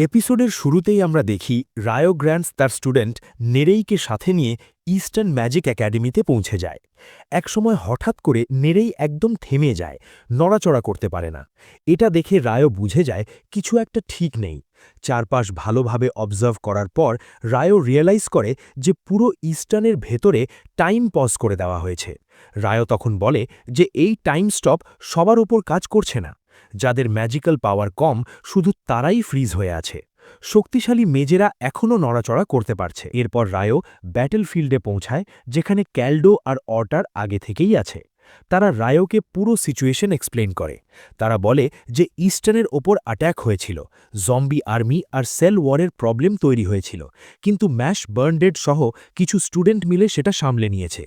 এপিসোডের শুরুতেই আমরা দেখি রায়ো গ্র্যান্ডস তার স্টুডেন্ট নেরেইকে সাথে নিয়ে ইস্টার্ন ম্যাজিক একাডেমিতে পৌঁছে যায়। একসময় হঠাৎ করে নেরেই একদম থেমে যায়, নড়াচড়া করতে পারে না। এটা দেখে রায়ো বুঝে যায় কিছু একটা ঠিক নেই। চারপাশ ভালোভাবে অবজার্ভ করার পর রায়ো রিয়েলাইজ করে যে পুরো ইস্টার্নের ভেতরে টাইম পজ করে দেওয়া হয়েছে। রায়ো তখন বলে যে, এই টাইম স্টপ সবার ওপর কাজ করছে না। যাদের ম্যাজিক্যাল পাওয়ার কম, শুধু তারাই ফ্রিজ হয়ে আছে। শক্তিশালী মেজেরা এখনও নড়াচড়া করতে পারছে। এরপর রায়ো ব্যাটেলফিল্ডে পৌঁছায়, যেখানে ক্যালডো আর অর্টার আগে থেকেই আছে। তারা রায়োকে পুরো সিচুয়েশন এক্সপ্লেন করে। তারা বলে যে ইস্টার্নের ওপর অ্যাট্যাক হয়েছিল জম্বি আর্মি আর সেল ওয়ারের প্রবলেম তৈরি হয়েছিল। কিন্তু ম্যাশ বার্নডেড সহ কিছু স্টুডেন্ট মিলে সেটা সামলে নিয়েছে।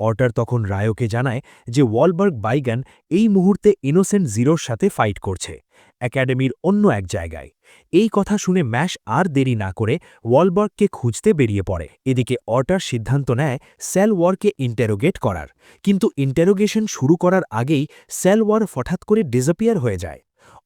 অর্টার তখন রায়োকে জানায় যে ওয়ালবার্গ বাইগান এই মুহূর্তে ইনোসেন্ট জিরোর সাথে ফাইট করছে, একাডেমির অন্য এক জায়গায়। এই কথা শুনে ম্যাশ আর দেরি না করে ওয়ালবার্গকে খুঁজতে বেরিয়ে পড়ে। এদিকে অর্টার সিদ্ধান্ত নেয় সেল ওয়ারকে ইন্টারোগেট করার। কিন্তু ইন্টারোগেশন শুরু করার আগেই সেল ওয়ার হঠাৎ করে ডিসঅ্যাপিয়ার হয়ে যায়।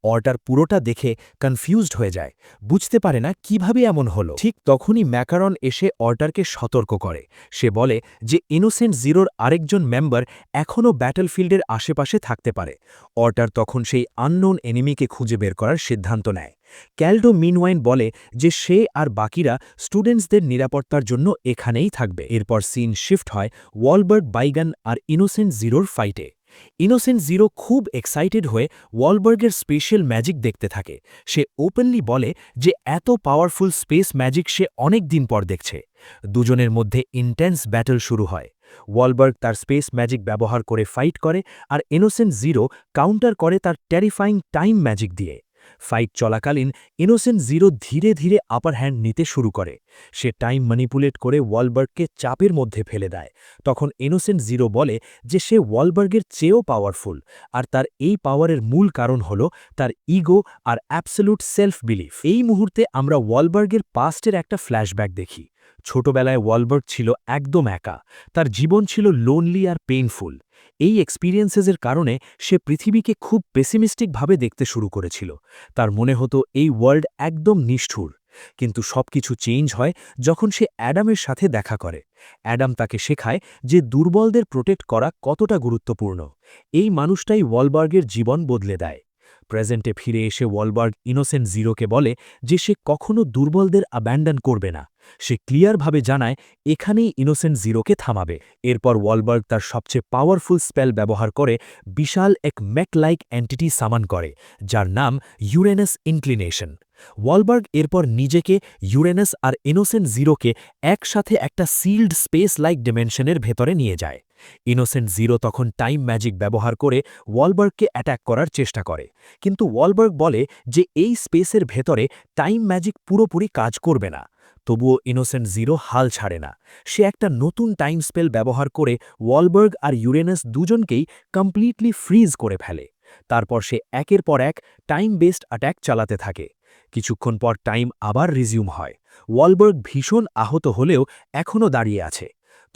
অর্টার পুরোটা দেখে কনফিউজড হয়ে যায়। বুঝতে পারে না কীভাবে এমন হলো। ঠিক তখনই ম্যাকারন এসে অর্টারকে সতর্ক করে। সে বলে যে ইনোসেন্ট জিরোর আরেকজন মেম্বার এখনও ব্যাটলফিল্ডের আশেপাশে থাকতে পারে। অর্টার তখন সেই আননোন এনিমিকে খুঁজে বের করার সিদ্ধান্ত নেয়। ক্যালডো মিনওয়াইন বলে যে সে আর বাকিরা স্টুডেন্টসদের নিরাপত্তার জন্য এখানেই থাকবে। এরপর সিন শিফট হয় ওয়ালবার্গ বাইগান আর ইনোসেন্ট জিরোর ফাইটে ইনোসেন্ট জিরো খুব এক্সাইটেড হয়ে ওয়ালবার্গের স্পেশাল ম্যাজিক দেখতে থাকে। সে ওপেনলি বলে যে এত পাওয়ারফুল স্পেস ম্যাজিক সে অনেক দিন পর দেখছে। দুজনের মধ্যে ইন্টেন্স ব্যাটল শুরু হয়। ওয়ালবার্গ তার স্পেস ম্যাজিক ব্যবহার করে ফাইট করে আর ইনোসেন্ট জিরো কাউন্টার করে তার ট্যারিফাইং টাইম ম্যাজিক দিয়ে। ফাইট চলাকালীন ইনোসেন্ট জিরো ধীরে ধীরে আপার হ্যান্ড নিতে শুরু করে। সে টাইম ম্যানিপুলেট করে ওয়ালবার্গকে চাপের মধ্যে ফেলে দেয়। তখন ইনোসেন্ট জিরো বলে যে সে ওয়ালবার্গের চেয়েও পাওয়ারফুল আর তার এই পাওয়ারের মূল কারণ হল তার ইগো আর অ্যাবসলুট সেলফ বিলিফ এই মুহূর্তে আমরা ওয়ালবার্গের পাস্টের একটা ফ্ল্যাশব্যাক দেখি। ছোটবেলায় ওয়ালবার্গ ছিল একদম একা। তার জীবন ছিল লোনলি আর পেইনফুল এই এক্সপিরিয়েন্সেসের কারণে সে পৃথিবীকে খুব পেসিমিস্টিকভাবে দেখতে শুরু করেছিল। তার মনে হতো এই ওয়ার্ল্ড একদম নিষ্ঠুর। কিন্তু সবকিছু চেঞ্জ হয় যখন সে অ্যাডামের সাথে দেখা করে। অ্যাডাম তাকে শেখায় যে দুর্বলদের প্রোটেক্ট করা কতটা গুরুত্বপূর্ণ। এই মানুষটাই ওয়ালবার্গের জীবন বদলে দেয়। প্রেজেন্টে ফিরে এসে ওয়ালবার্গ ইনোসেন্ট জিরোকে বলে যে সে কখনো দুর্বলদের অ্যাব্যান্ডন করবে না। সে ক্লিয়ারভাবে জানায়, এখানেই ইনোসেন্ট জিরোকে থামাবে। এরপর ওয়ালবার্গ তার সবচেয়ে পাওয়ারফুল স্পেল ব্যবহার করে বিশাল এক ম্যাকলাইক অ্যান্টিটি সামান করে, যার নাম ইউরেনাস ইনক্লিনেশন। ওয়ালবার্গ এরপর নিজেকে ইউরেনাস আর ইনোসেন্ট জিরোকে একসাথে একটা সিল্ড স্পেস লাইক ডিমেনশনের ভেতরে নিয়ে যায়। ইনোসেন্ট জিরো তখন টাইম ম্যাজিক ব্যবহার করে ওয়ালবার্গকে অ্যাট্যাক করার চেষ্টা করে। কিন্তু ওয়ালবার্গ বলে যে, এই স্পেসের ভেতরে টাইম ম্যাজিক পুরোপুরি কাজ করবে না। তবুও ইনোসেন্ট জিরো হাল ছাড়ে না। সে একটা নতুন টাইম স্পেল ব্যবহার করে ওয়ালবার্গ আর ইউরেনাস দুজনকেই কমপ্লিটলি ফ্রিজ করে ফেলে। তারপর সে একের পর এক টাইম বেসড অ্যাট্যাক চালাতে থাকে। কিছুক্ষণ পর টাইম আবার রিজিউম হয়। ওয়ালবার্গ ভীষণ আহত হলেও এখনও দাঁড়িয়ে আছে।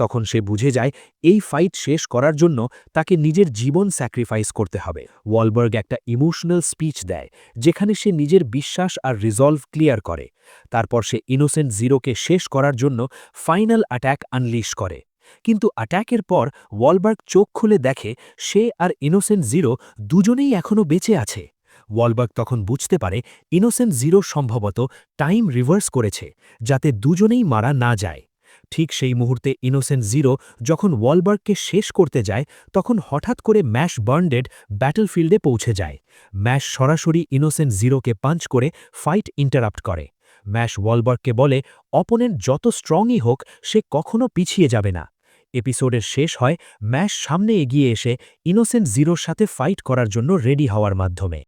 তখন সে বুঝে যায়, এই ফাইট শেষ করার জন্য তাকে নিজের জীবন স্যাক্রিফাইস করতে হবে। ওয়ালবার্গ একটা ইমোশনাল স্পিচ দেয়, যেখানে সে নিজের বিশ্বাস আর রিজলভ ক্লিয়ার করে। তারপর সে ইনোসেন্ট জিরোকে শেষ করার জন্য ফাইনাল অ্যাট্যাক আনলিশ করে। কিন্তু অ্যাট্যাকের পর ওয়ালবার্গ চোখ খুলে দেখে, সে আর ইনোসেন্ট জিরো দুজনেই এখনও বেঁচে আছে। ওয়ালবার্গ তখন বুঝতে পারে ইনোসেন্ট জিরো সম্ভবত টাইম রিভার্স করেছে, যাতে দুজনেই মারা না যায়। ঠিক সেই মুহূর্তে ইনোসেন্ট জিরো যখন ওয়ালবার্গকে শেষ করতে যায়, তখন হঠাৎ করে ম্যাশ বার্নডেড ব্যাটলফিল্ডে পৌঁছে যায়। ম্যাশ সরাসরি ইনোসেন্ট জিরোকে পাঞ্চ করে ফাইট ইন্টারাপ্ট করে। ম্যাশ ওয়ালবার্গকে বলে, অপোনেন্ট যত স্ট্রংই হোক, সে কখনো পিছিয়ে যাবে না। এপিসোডের শেষ হয় ম্যাশ সামনে এগিয়ে এসে ইনোসেন্ট জিরোর সাথে ফাইট করার জন্য রেডি হওয়ার মাধ্যমে।